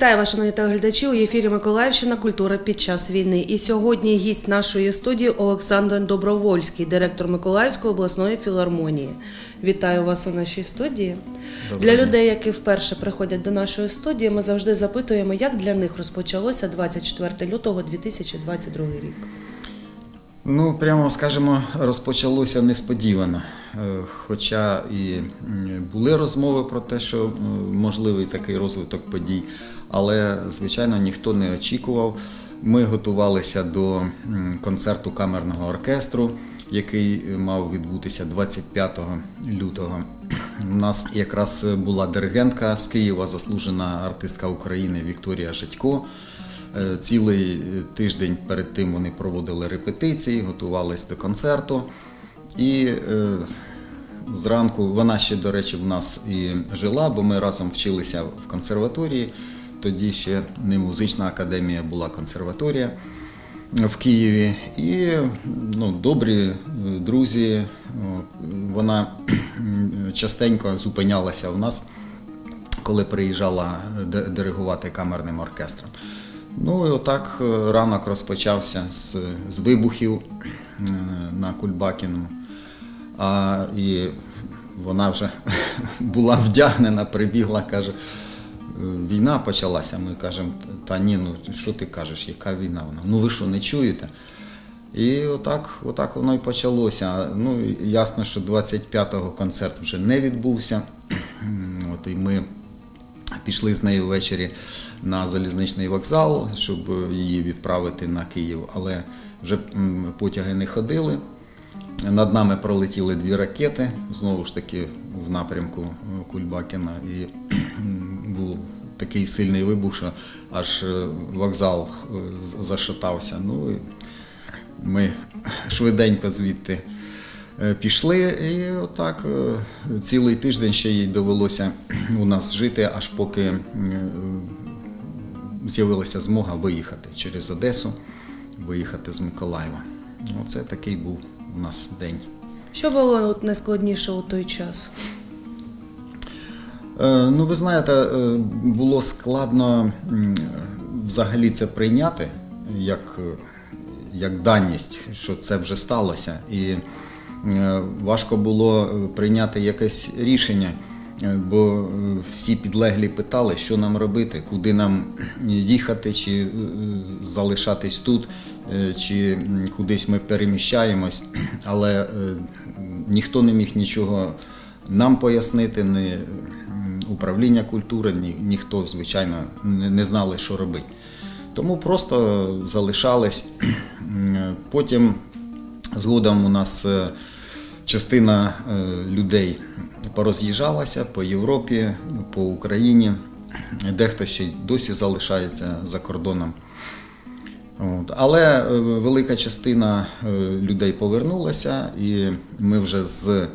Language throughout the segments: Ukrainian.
Вітаю вас, шановні телеглядачі. У ефірі Миколаївщина Культура під час війни. І сьогодні гість нашої студії Олександр Добровольський, директор Миколаївської обласної філармонії. Вітаю вас у нашій студії. для людей, які вперше приходять до нашої студії, ми завжди запитуємо, як для них розпочалося 24 лютого 2022 рік. Ну, прямо скажемо, розпочалося несподівано. Е, Хоча і були розмови про те, що можливий такий розвиток подій, але, звичайно, ніхто не очікував. Ми готувалися до концерту камерного оркестру, який е, мав відбутися 25 лютого. У нас якраз була диригентка з Києва, заслужена артистка України Вікторія Житько. Е, Цілий е, тиждень перед тим вони проводили репетиції, готувалися до концерту. І е, зранку вона ще, до речі, в нас і жила, бо ми разом вчилися в консерваторії. Тоді ще не музична академія була консерваторія в Києві. І ну, добрі друзі, вона частенько зупинялася в нас коли приїжджала диригувати камерним оркестром. Ну і отак е, ранок розпочався з, з вибухів е, на Кульбакіну. А, і вона вже була вдягнена, прибігла, каже, «Е, війна почалася. Ми кажемо, та ні, ну що ти кажеш, яка війна? Вона, ну ви що, не чуєте? І отак, отак воно і почалося. Ну, ясно, що 25-го концерт вже не відбувся. От, і ми пішли з нею ввечері на залізничний вокзал, щоб її відправити на Київ, але вже потяги не ходили. Над нами пролетіли дві ракети, знову ж таки в напрямку Кульбакіна. І був такий сильний вибух, що аж е, вокзал е, зашатався. Ну, і ми швиденько звідти пішли, і отак е, цілий тиждень ще їй довелося у нас жити, аж поки е, з'явилася змога виїхати через Одесу, виїхати з Миколаєва. Оце такий був у нас день. Що було от найскладніше у той час? Е, Ну, ви знаєте, е, було складно взагалі це прийняти як, е, як даність, що це вже сталося. І е, важко було е, прийняти якесь рішення, е, бо е, всі підлеглі питали, що нам робити, куди нам їхати, чи е, залишатись тут, е, чи кудись ми переміщаємось. Але е, ніхто не міг нічого нам пояснити, не управління культури, ні, ніхто, звичайно, не знали, що робити. Тому просто залишались. Потім згодом у нас е, частина е, людей пороз'їжджалася по Європі, по Україні. Дехто ще досі залишається за кордоном. От. Але е, велика частина людей повернулася, і ми вже з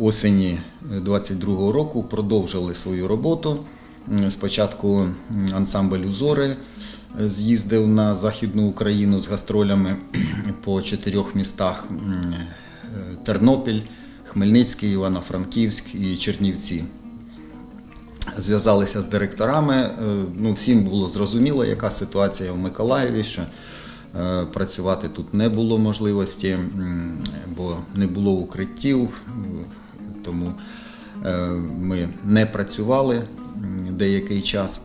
осені 22-го року продовжили свою роботу. Спочатку ансамбль Узори з'їздив на Західну Україну з гастролями по чотирьох містах: е, Тернопіль, Хмельницький, Івано-Франківськ і Чернівці зв'язалися з директорами. Е, Ну, всім було зрозуміло, яка ситуація в Миколаєві, що е, працювати тут не було можливості, бо не було укриттів, тому ми не працювали деякий час.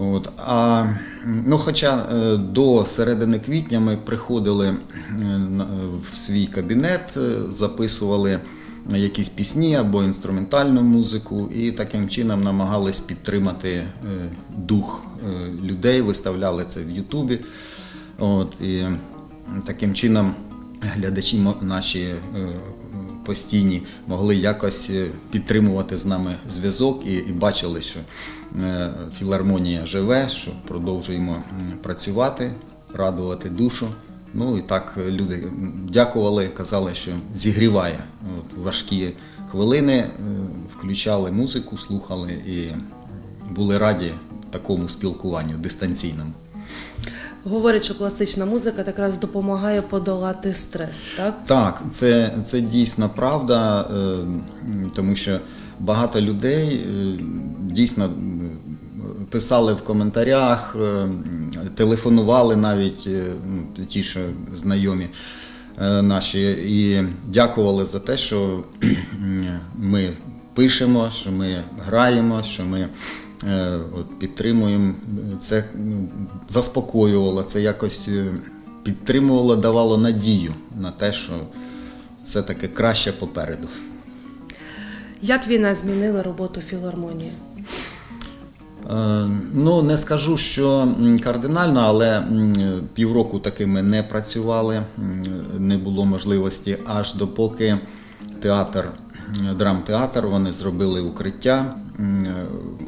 От, а, ну, хоча е, до середини квітня ми приходили е, в свій кабінет, е, записували якісь пісні або інструментальну музику, і таким чином намагались підтримати е, дух е, людей, виставляли це в Ютубі. От, і таким чином глядачі наші е, постійні могли якось е, підтримувати з нами зв'язок і, і бачили, що е, філармонія живе, що продовжуємо працювати, радувати душу. Ну і так е, люди дякували, казали, що зігріває От, важкі хвилини, включали музику, слухали і були раді такому спілкуванню дистанційному. Говорять, що класична музика якраз допомагає подолати стрес, так? Так, це, це дійсно правда, е, тому що багато людей е, дійсно писали в коментарях, е, телефонували навіть е, ну, ті, що знайомі е, наші, і дякували за те, що ми пишемо, що ми граємо, що ми е, підтримуємо. Це ну, заспокоювало, це якось е, підтримувало, давало надію на те, що все-таки краще попереду. Як війна змінила роботу філармонії? Е, Ну, не скажу, що кардинально, але півроку таки ми не працювали, не було можливості аж допоки театр, драмтеатр, вони зробили укриття,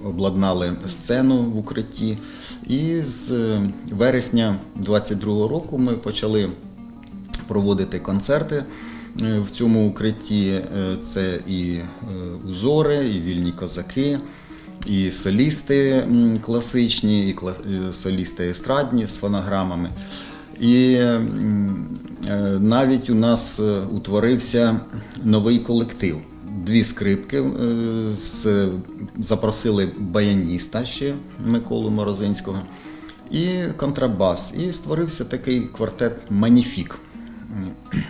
обладнали сцену в укритті. І з е, вересня 22-го року ми почали проводити концерти е, в цьому укритті. Е, Це і е, узори, і вільні козаки, і солісти класичні, і е, солісти естрадні з фонограмами. І е, навіть у нас е, утворився новий колектив. Дві скрипки е, запросили баяніста ще Миколу Морозинського і контрабас. І створився такий квартет Маніфік,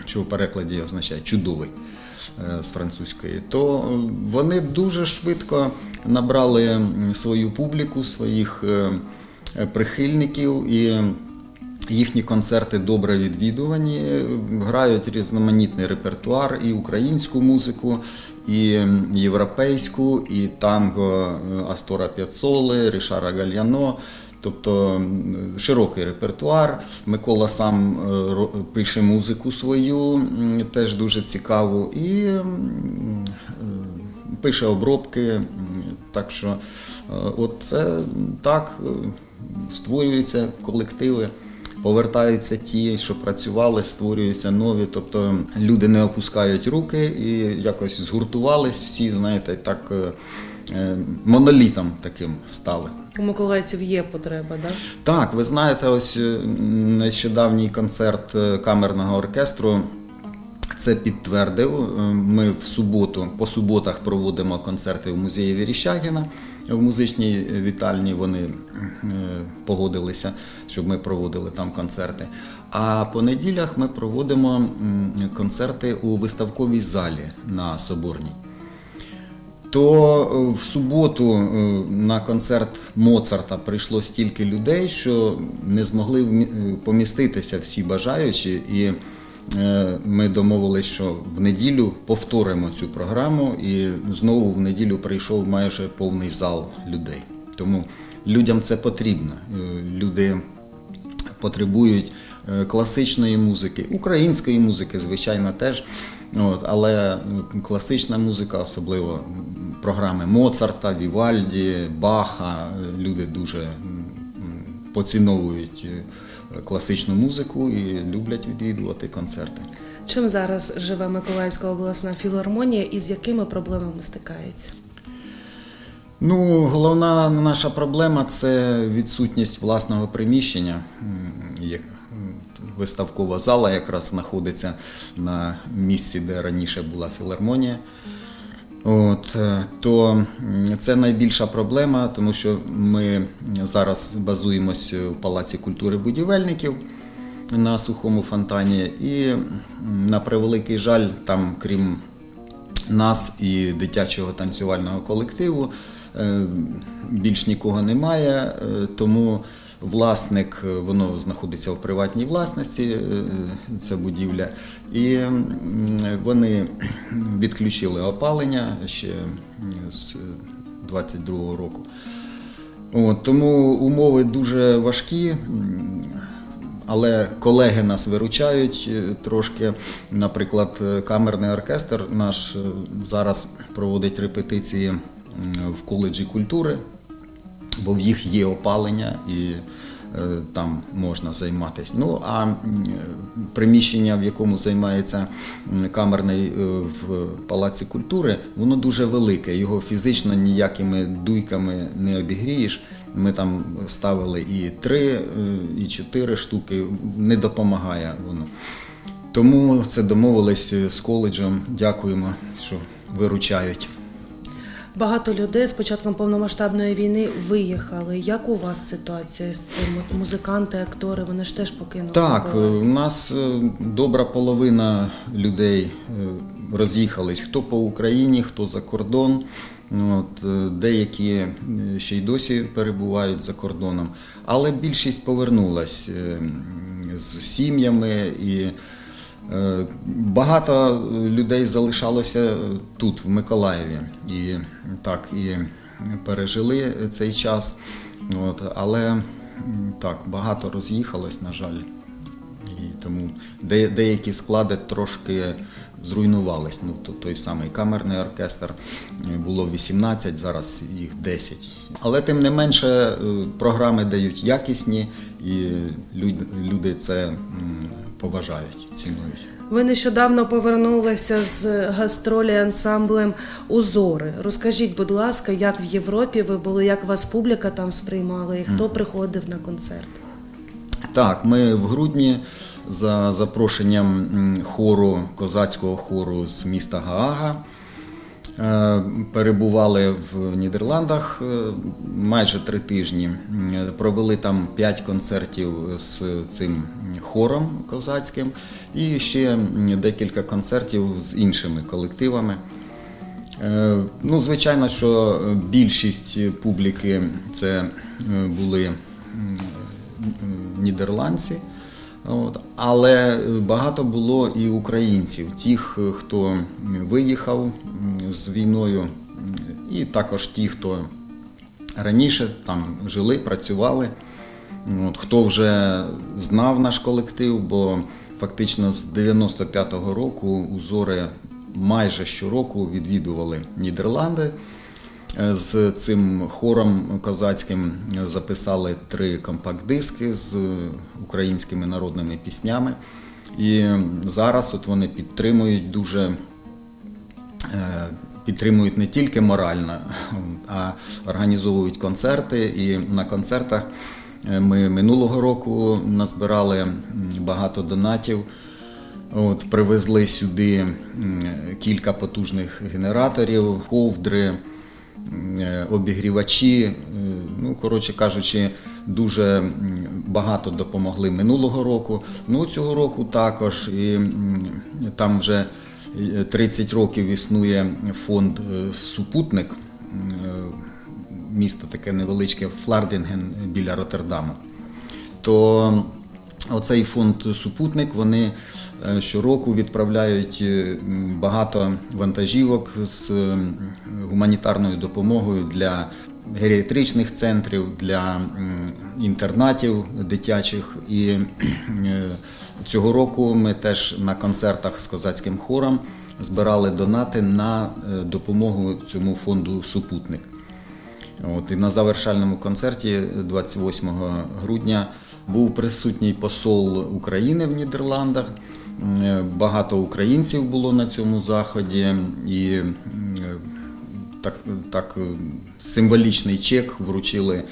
що в перекладі означає чудовий е, з французької. То вони дуже швидко набрали свою публіку, своїх е, прихильників і. Їхні концерти добре відвідувані, грають різноманітний репертуар, і українську музику, і європейську, і танго е, Астора П'яцоли, Рішара Гальяно. Тобто широкий репертуар. Микола сам е, пише музику свою, теж дуже цікаву, і е, пише обробки. Так що от це так створюються колективи. Повертаються ті, що працювали, створюються нові. Тобто люди не опускають руки і якось згуртувались всі, знаєте, так е, е, монолітом таким стали. У миколаївців є потреба, да? Так, ви знаєте, ось е, нещодавній концерт камерного оркестру це підтвердив. Ми в суботу, по суботах проводимо концерти в музеї Віріщагіна. В музичній вітальні вони е, погодилися, щоб ми проводили там концерти. А по неділях ми проводимо концерти у виставковій залі на Соборній то е, в суботу е, на концерт Моцарта прийшло стільки людей, що не змогли е, поміститися всі бажаючі. І е, ми домовились, що в неділю повторимо цю програму, і знову в неділю прийшов майже повний зал людей. Тому людям це потрібно. Е, Люди потребують е, класичної музики, української музики, звичайно, теж. От, але класична музика, особливо програми Моцарта, Вівальді, Баха, е, люди дуже поціновують е, класичну музику і люблять відвідувати концерти. Чим зараз живе Миколаївська обласна філармонія і з якими проблемами стикається? Ну, головна наша проблема це відсутність власного приміщення. Виставкова зала якраз знаходиться на місці, де раніше була філармонія. От, е, то це найбільша проблема, тому що ми зараз базуємось в Палаці культури будівельників на сухому фонтані, і на превеликий жаль, там, крім нас і дитячого танцювального колективу. е, Більш нікого немає, е, тому власник, е, воно знаходиться в приватній власності, е, ця будівля, і вони відключили опалення ще з 22-го року. От, тому умови дуже важкі. Але колеги нас виручають е, трошки. Наприклад, е, камерний оркестр наш е, зараз проводить репетиції в коледжі культури, бо в їх є опалення і е, там можна займатися. Ну а приміщення, в якому займається камерний е, в Палаці культури, воно дуже велике. Його фізично ніякими дуйками не обігрієш. Ми там ставили і три, е, і чотири штуки, не допомагає воно. Тому це домовились з коледжем. Дякуємо, що виручають. Багато людей з початком повномасштабної війни виїхали. Як у вас ситуація з цим? Музиканти, актори, вони ж теж покинули. Так, е, у нас е, добра половина людей е, роз'їхались хто по Україні, хто за кордон. От, деякі ще й досі перебувають за кордоном, але більшість повернулась з сім'ями і багато людей залишалося тут, в Миколаєві. І так, і пережили цей час. От, але так, багато роз'їхалось, на жаль. І тому де, деякі склади трошки зруйнувались. Ну, то, той самий камерний оркестр е, було 18, зараз їх 10. Але тим не менше е, програми дають якісні, і люди, це поважають, цінують. Ви нещодавно повернулися з гастролі ансамблем Узори. Розкажіть, будь ласка, як в Європі ви були, як вас публіка там сприймала і хто приходив на концерт? Так, ми в грудні за запрошенням хору, козацького хору з міста Гаага перебували в Нідерландах е, майже три тижні. Провели там п'ять концертів з цим хором козацьким і ще декілька концертів з іншими колективами. Е, Ну, звичайно, що більшість публіки це е, були нідерландці, але багато було і українців, тих, хто виїхав з війною, і також ті, хто раніше там жили, працювали. От, хто вже знав наш колектив, бо фактично з 95-го року узори майже щороку відвідували Нідерланди. Е, З цим хором козацьким записали три компакт-диски з українськими народними піснями. І зараз от вони підтримують дуже підтримують не тільки морально, а організовують концерти. І на концертах е, ми минулого року назбирали багато донатів. От, привезли сюди кілька потужних генераторів, ковдри, е, обігрівачі. Е, Ну, коротше кажучи, дуже багато допомогли минулого року. Ну, цього року також. І там вже е, 30 років існує фонд е, Супутник. Е, Місто таке невеличке Флардінген біля Роттердаму то оцей фонд Супутник вони е, щороку відправляють багато вантажівок з гуманітарною допомогою для геріатричних центрів, для інтернатів дитячих. І цього року ми теж на концертах з козацьким хором збирали донати на е, допомогу цьому фонду Супутник. От, і на завершальному концерті 28 грудня був присутній посол України в Нідерландах. Е, Багато українців було на цьому заході, і е, так, так е, символічний чек вручили е,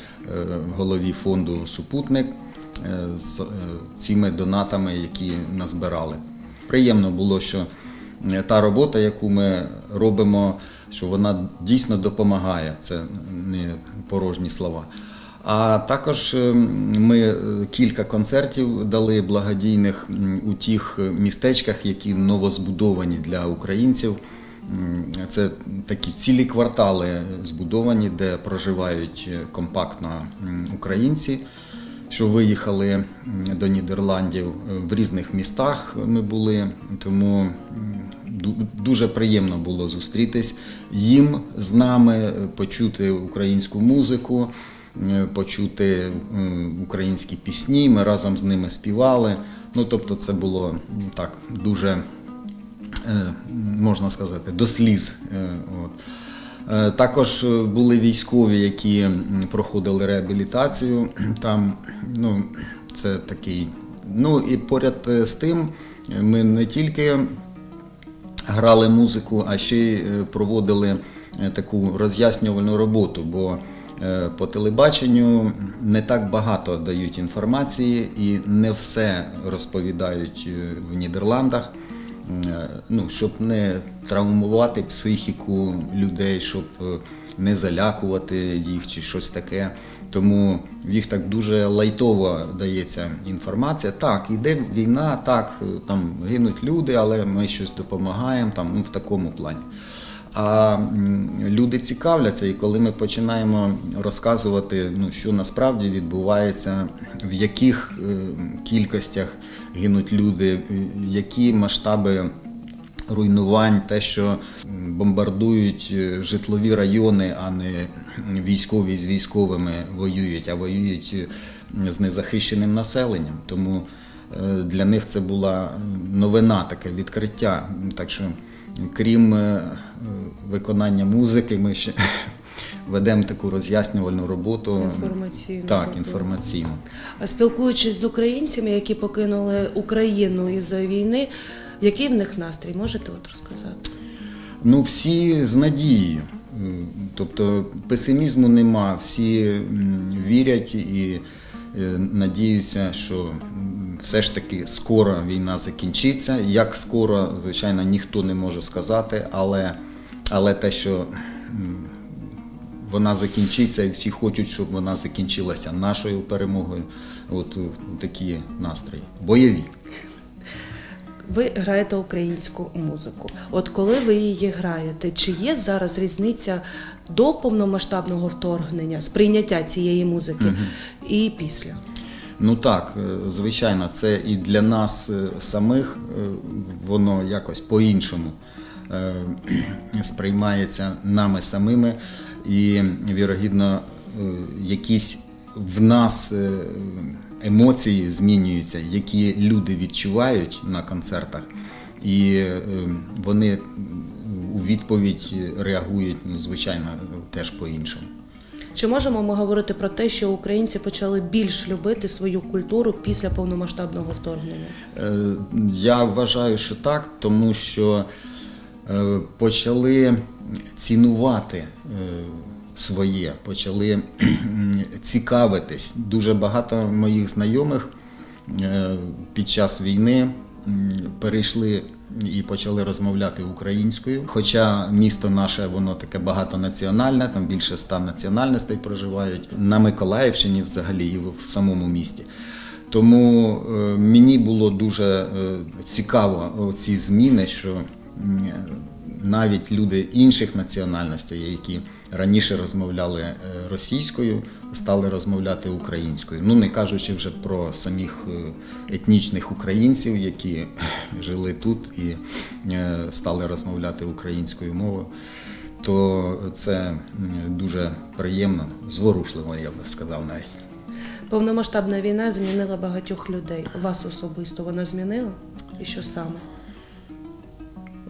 голові фонду Супутник е, з е, цими донатами, які назбирали. Приємно було, що е, та робота, яку ми робимо, що вона дійсно допомагає. Це не порожні слова. А також е, ми е, кілька концертів дали благодійних у тих містечках, які новозбудовані для українців. Це такі цілі квартали збудовані, де проживають е, компактно українці, що виїхали до Нідерландів Е, в різних містах. Ми були, тому дуже приємно було зустрітись їм з нами, е, почути українську музику, е, почути українські пісні. Ми разом з ними співали. Ну тобто, це було так дуже можна сказати, до сліз. От. Е, Також е, були військові, які проходили реабілітацію. Там ну, це такий. Ну і поряд е, з тим, ми не тільки грали музику, а ще й проводили таку роз'яснювальну роботу, бо по телебаченню не так багато дають інформації і не все розповідають в Нідерландах. Ну, щоб не травмувати психіку людей, щоб е, не залякувати їх чи щось таке. Тому їх так дуже лайтово дається інформація. Так, іде війна, так, е, там гинуть люди, але ми щось допомагаємо там, ну, в такому плані. А люди цікавляться, і коли ми починаємо розказувати, ну, що насправді відбувається, в яких е, кількостях гинуть люди, які масштаби руйнувань, те, що бомбардують е, житлові райони, а не військові з військовими воюють, а воюють е, з незахищеним населенням. Тому е, для них це була новина, таке відкриття. Так що, крім виконання музики, ми ще ведемо таку роз'яснювальну роботу. Інформаційну Так, інформаційну. А спілкуючись з українцями, які покинули Україну із-за війни, який в них настрій? Можете от розказати? Ну, всі з надією. Тобто песимізму нема, всі вірять і е, надіються, що все ж таки скоро війна закінчиться. Як скоро, звичайно, ніхто не може сказати, але, але те, що вона закінчиться, і всі хочуть, щоб вона закінчилася нашою перемогою. От такі настрої. Бойові. Ви граєте українську музику. От коли ви її граєте, чи є зараз різниця до повномасштабного вторгнення, сприйняття цієї музики і після? Ну так, е, звичайно, це і для нас е, самих е, воно якось по-іншому сприймається нами самими, і вірогідно, якісь в нас емоції змінюються, які люди відчувають на концертах, і е, вони у відповідь реагують, ну, звичайно, теж по-іншому. Чи можемо ми говорити про те, що українці почали більш любити свою культуру після повномасштабного вторгнення? Е, Я вважаю, що так, тому що е, почали цінувати своє, почали цікавитись. Дуже багато моїх знайомих е, під час війни перейшли і почали розмовляти українською. Хоча місто наше воно таке багатонаціональне, там більше ста національностей проживають на Миколаївщині взагалі і в самому місті. Тому е, мені було дуже е, цікаво ці зміни, що навіть люди інших національностей, які раніше розмовляли е, російською, стали розмовляти українською. Ну не кажучи вже про самих е, етнічних українців, які жили тут і е, стали розмовляти українською мовою. То це дуже приємно, зворушливо, я би сказав навіть. Повномасштабна війна змінила багатьох людей. Вас особисто вона змінила? І що саме?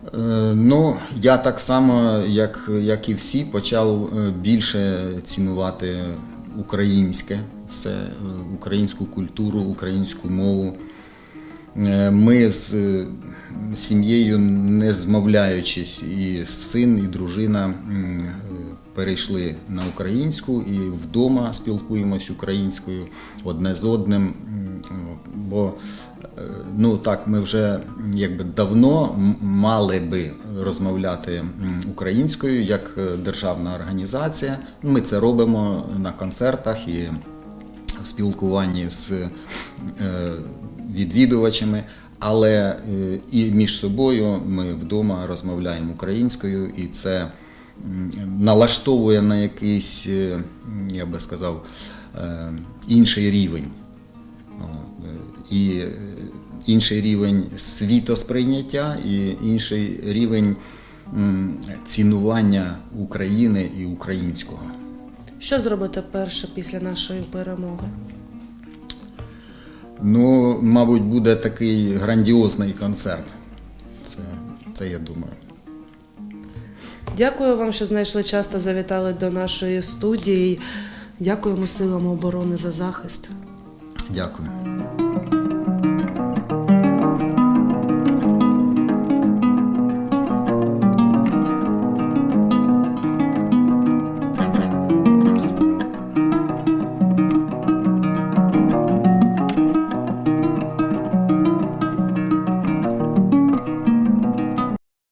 Е, Ну, я так само, як, як і всі, почав е, більше цінувати українське, все, е, українську культуру, українську мову. Ми з сім'єю, не змовляючись, і син, і дружина перейшли на українську і вдома спілкуємось українською одне з одним. Бо ну так, ми вже якби давно мали би розмовляти українською як е, державна організація. Ми це робимо на концертах і в спілкуванні з е, відвідувачами, але е, і між собою ми вдома розмовляємо українською, і це налаштовує на якийсь, я би сказав, інший рівень. І інший рівень світосприйняття, і інший рівень цінування України і українського. Що зробите перше після нашої перемоги? Ну, мабуть, буде такий грандіозний концерт. Це, це я думаю. Дякую вам, що знайшли час та завітали до нашої студії. Дякуємо силам оборони за захист. Дякую.